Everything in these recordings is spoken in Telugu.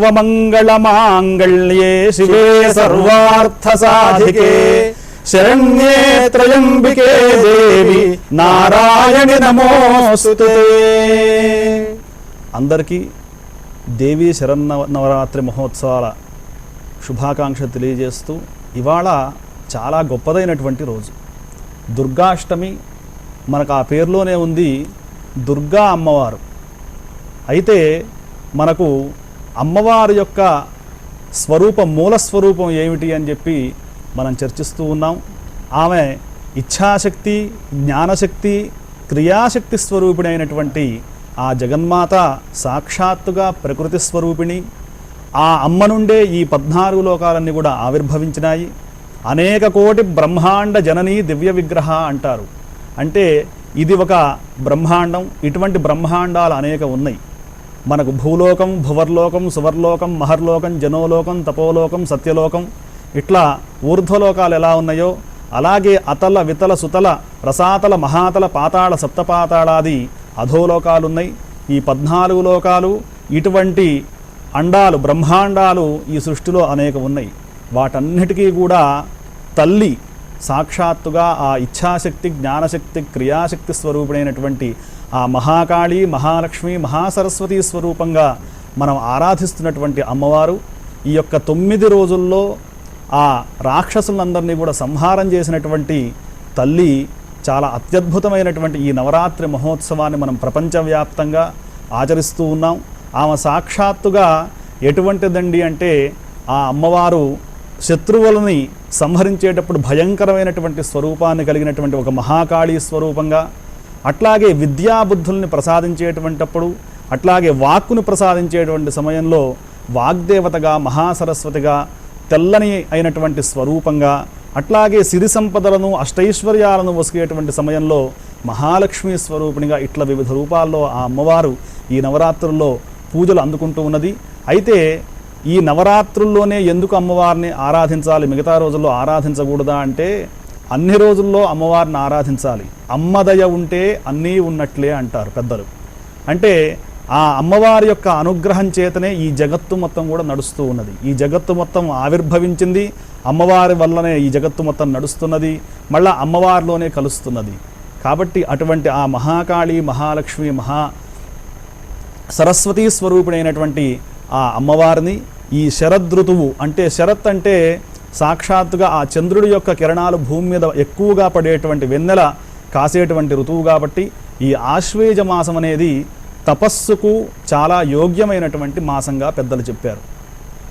సర్వమంగళమాంగళ్యే శివే సర్వార్థసాధికే. శరణ్యే త్రయంబికే దేవి. నారాయణి నమోస్తుతే. అందరికీ దేవీ శరన్నవ నవరాత్రి మహోత్సవాల శుభాకాంక్షలు తెలియజేస్తూ ఇవాళ చాలా గొప్పదైనటువంటి రోజు. దుర్గాష్టమి మనకు ఆ పేరులోనే ఉంది దుర్గా అమ్మవారు. అయితే మనకు అమ్మవారి యొక్క స్వరూపం మూల స్వరూపం ఏమిటి అని చెప్పి మనం చర్చిస్తూ ఉన్నాం. ఆమె ఇచ్ఛాశక్తి జ్ఞానశక్తి క్రియాశక్తి స్వరూపిణి అయినటువంటి ఆ జగన్మాత సాక్షాత్తుగా ప్రకృతి స్వరూపిణి. ఆ అమ్మ నుండే ఈ పద్నాలుగు లోకాలన్నీ కూడా ఆవిర్భవించినాయి. అనేక కోటి బ్రహ్మాండ జననీ దివ్య విగ్రహ అంటారు. అంటే ఇది ఒక బ్రహ్మాండం ఇటువంటి బ్రహ్మాండాలు అనేక ఉన్నాయి. మనకు భూలోకం భువర్లోకం సువర్లోకం మహర్లోకం జనోలోకం తపోలోకం సత్యలోకం. ఇట్లా ఊర్ధ్వలోకాలు ఎలా ఉన్నాయో అలాగే అతల వితల సుతల రసాతల మహాతల పాతాళ సప్తపాతాళాది అధోలోకాలున్నాయి. ఈ పద్నాలుగు లోకాలు ఇటువంటి అండాలు బ్రహ్మాండాలు ఈ సృష్టిలో అనేక ఉన్నాయి వాటన్నిటికీ కూడా తల్లి సాక్షాత్తుగా ఆ ఇచ్ఛాశక్తి జ్ఞానశక్తి క్రియాశక్తి స్వరూపుడైనటువంటి ఆ మహాకాళి మహాలక్ష్మి మహాసరస్వతి స్వరూపంగా మనం ఆరాధిస్తున్నటువంటి అమ్మవారు. ఈ యొక్క తొమ్మిది రోజుల్లో ఆ రాక్షసులందరినీ కూడా సంహారం చేసినటువంటి తల్లి చాలా అత్యద్భుతమైనటువంటి ఈ నవరాత్రి మహోత్సవాన్ని మనం ప్రపంచవ్యాప్తంగా ఆచరిస్తూ ఉన్నాం. ఆమె సాక్షాత్తుగా ఎటువంటిదండి అంటే ఆ అమ్మవారు శత్రువులని సంహరించేటప్పుడు భయంకరమైనటువంటి స్వరూపాన్ని కలిగినటువంటి ఒక మహాకాళీ స్వరూపంగా అట్లాగే విద్యాబుద్ధుల్ని ప్రసాదించేటువంటప్పుడు అట్లాగే వాక్కును ప్రసాదించేటువంటి సమయంలో వాగ్దేవతగా మహాసరస్వతిగా తెల్లని అయినటువంటి స్వరూపంగా అట్లాగే సిరి సంపదలను అష్టైశ్వర్యాలను వసిగేటువంటి సమయంలో మహాలక్ష్మి స్వరూపిణిగా ఇట్లా వివిధ రూపాల్లో ఆ అమ్మవారు ఈ నవరాత్రుల్లో పూజలు అందుకుంటూ ఉన్నది. అయితే ఈ నవరాత్రుల్లోనే ఎందుకు అమ్మవారిని ఆరాధించాలి? మిగతా రోజుల్లో ఆరాధించకూడదా అంటే అన్ని రోజుల్లో అమ్మవారిని ఆరాధించాలి. అమ్మదయ ఉంటే అన్నీ ఉన్నట్లే అంటారు పెద్దలు. అంటే ఆ అమ్మవారి యొక్క అనుగ్రహం చేతనే ఈ జగత్తు మొత్తం కూడా నడుస్తూ ఉన్నది. ఈ జగత్తు మొత్తం ఆవిర్భవించింది అమ్మవారి వల్లనే ఈ జగత్తు మొత్తం నడుస్తున్నది మళ్ళా అమ్మవారిలోనే కలుస్తున్నది. కాబట్టి అటువంటి ఆ మహాకాళి మహాలక్ష్మి మహా సరస్వతీ స్వరూపుడైనటువంటి ఆ అమ్మవారిని ఈ శరదృతువు అంటే శరత్ అంటే సాక్షాత్తుగా ఆ చంద్రుడి యొక్క కిరణాలు భూమి మీద ఎక్కువగా పడేటువంటి వెన్నెల కాసేటువంటి ఋతువు కాబట్టి ఈ ఆశ్వేజ మాసం అనేది తపస్సుకు చాలా యోగ్యమైనటువంటి మాసంగా పెద్దలు చెప్పారు.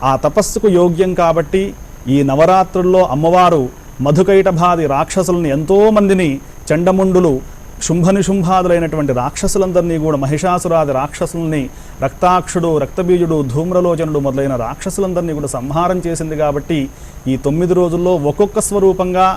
ఆ తపస్సుకు యోగ్యం కాబట్టి ఈ నవరాత్రుల్లో అమ్మవారు మధుకైటభాది రాక్షసులను ఎంతోమందిని చండముండులు శుంభనిశుంభాదులైనటువంటి రాక్షసులందరినీ కూడా మహిషాసురాది రాక్షసుల్ని రక్తాక్షుడు రక్తబీజుడు ధూమ్రలోచనుడు మొదలైన రాక్షసులందరినీ కూడా సంహారం చేసింది కాబట్టి ఈ తొమ్మిది రోజుల్లో ఒక్కొక్క స్వరూపంగా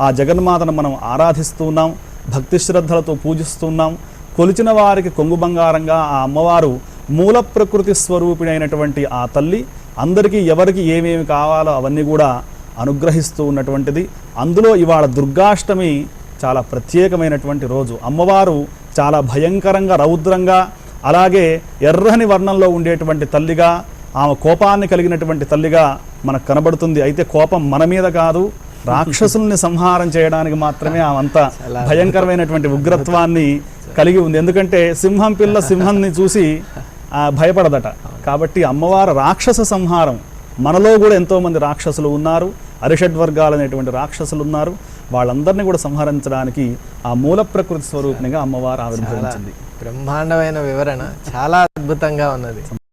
ఆ జగన్మాతను మనం ఆరాధిస్తున్నాం భక్తి శ్రద్ధలతో పూజిస్తున్నాం కొలిచిన వారికి కొంగు బంగారంగా ఆ అమ్మవారు మూల ప్రకృతి స్వరూపిణైనటువంటి ఆ తల్లి అందరికీ ఎవరికి ఏమేమి కావాలో అవన్నీ కూడా అనుగ్రహిస్తూ ఉన్నటువంటిది. అందులో ఇవాళ దుర్గాష్టమి చాలా ప్రత్యేకమైనటువంటి రోజు. అమ్మవారు చాలా భయంకరంగా రౌద్రంగా అలాగే ఎర్రని వర్ణంలో ఉండేటువంటి తల్లిగా ఆమె కోపాన్ని కలిగినటువంటి తల్లిగా మనకు కనబడుతుంది. అయితే కోపం మన మీద కాదు రాక్షసుల్ని సంహారం చేయడానికి మాత్రమే ఆమె అంత భయంకరమైనటువంటి ఉగ్రత్వాన్ని కలిగి ఉంది. ఎందుకంటే సింహం పిల్ల సింహాన్ని చూసి భయపడదట. కాబట్టి అమ్మవారు రాక్షస సంహారం. మనలో కూడా ఎంతోమంది రాక్షసులు ఉన్నారు. అరిషడ్ వర్గాలు అనేటువంటి రాక్షసులు ఉన్నారు. వాళ్ళందరినీ కూడా సంహరించడానికి ఆ మూల ప్రకృతి స్వరూపిణిగా అమ్మవారు ఆవిర్భవించింది. బ్రహ్మాండమైన వివరణ చాలా అద్భుతంగా ఉన్నది.